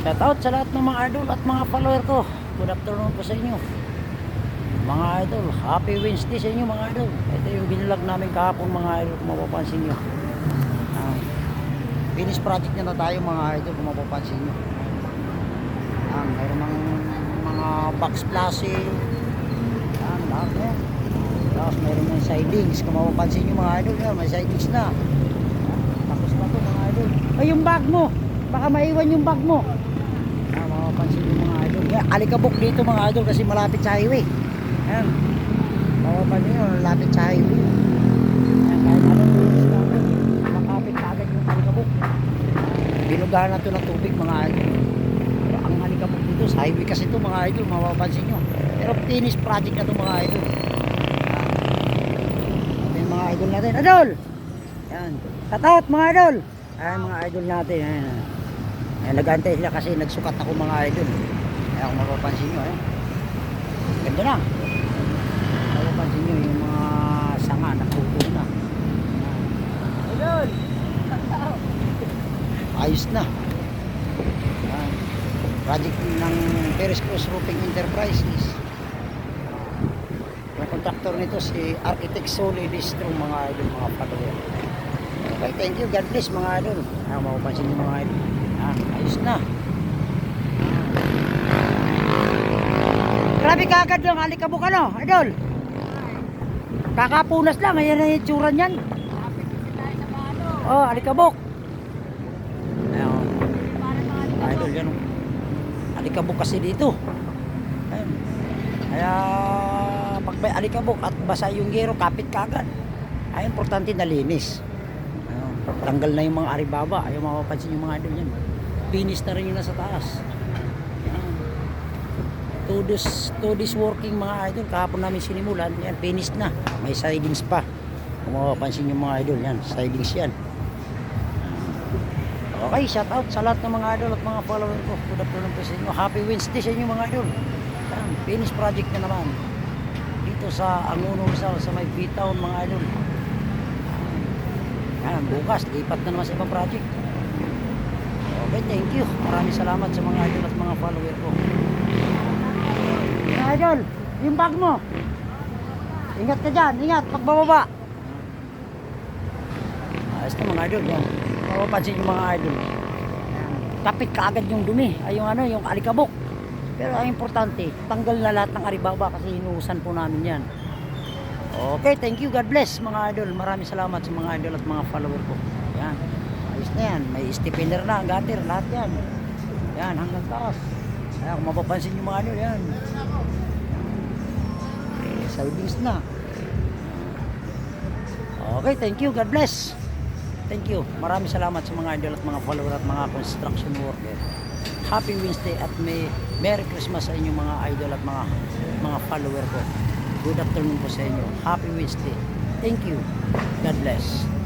Shout out sa lahat ng mga idol at mga follower ko. Good afternoon po sa inyo. Mga idol, happy Wednesday sa inyo mga idol. Ito yung binilag namin kahapon mga idol kung mapapansin nyo. Ah, finish project na na tayo mga idol kung mapapansin nyo. Ah, mayroon ng mga box flashing. Yan, lahat yan. Tapos mayroon ng sidings. Kung mapapansin nyo mga idol, yan, may sidings na. Tapos na to mga idol. Ay, yung bag mo. Baka maiwan yung bag mo. Ah, mapapansin nyo mga idol. Yan, alikabok dito mga idol kasi malapit sa highway. Yan. Mapapansin nyo, malapit sa highway. Yan, kahit anong rules namin, makapit agad yung alikabok. Binugahan na to ng tubig mga idol. Pero ang alikabok dito sa highway kasi to mga idol, mapapansin nyo. Pero finish project na to mga idol. Ito yung mga idol natin. Idol! Yan. Shout out mga idol! Ayan mga idol natin. Ayan. Ayan, sila kasi nagsukat ako mga idol. Ayan kung mapapansin nyo. Ayan. Ganda na. Mapapansin nyo yung mga sanga natuto na. Idol! Ayos na. Ayan. Project ng Perez Cruz Roofing Enterprises. Yung contractor nito si Architect Soli Distro mga idol, mga follower. Okay, thank you. God bless mga idol. Ah, mapapansin niyo mga idol. Ah, ayos na. Grabe kagad yung alikabok ano, idol. Kakapunas lang, ayan na yung tsura niyan. Oh, alikabok. Ayun. Idol yan. oh. Alikabok kasi dito. Ayun. Kaya pag may alikabok at basa yung gero, kapit kagad. Ay, importante na linis. Ayun. Tanggal na yung mga aribaba. Ayaw mapapansin yung mga idol yan. Finish na rin yung nasa taas. Ayun. Two days, two days working mga idol. Kahapon namin sinimulan. Yan, finish na. May sidings pa. Kung mapapansin yung mga idol yan. Sidings yan. Okay, shout out sa lahat ng mga idol at mga follower ko. Good afternoon po sa inyo. Happy Wednesday sa inyo mga idol. Yan, finish project na naman. Dito sa Anguno Rizal, sa may B-Town mga idol. Yan, bukas, lipat na naman sa ibang project. Okay, thank you. Maraming salamat sa mga idol at mga follower ko. Idol, yung bag mo. Ingat ka dyan, ingat, pagbababa. Ayos na mga idol, yan. Mapapansin yung mga idol. Kapit kaagad yung dumi, ay yung ano, yung alikabok. Pero ang importante, tanggal na lahat ng aribaba kasi hinuhusan po namin yan. Okay, thank you. God bless mga idol. Maraming salamat sa mga idol at mga follower ko. Yan. Ayos na yan. May stipender na, gutter, lahat yan. Yan, hanggang taas. Ayan, kung mapapansin yung mga idol, yan. Eh, savings na. Okay, thank you. God bless. Thank you. Maraming salamat sa mga idol at mga follower at mga construction worker. Happy Wednesday at may Merry Christmas sa inyong mga idol at mga mga follower ko. Good afternoon po sa inyo. Happy Wednesday. Thank you. God bless.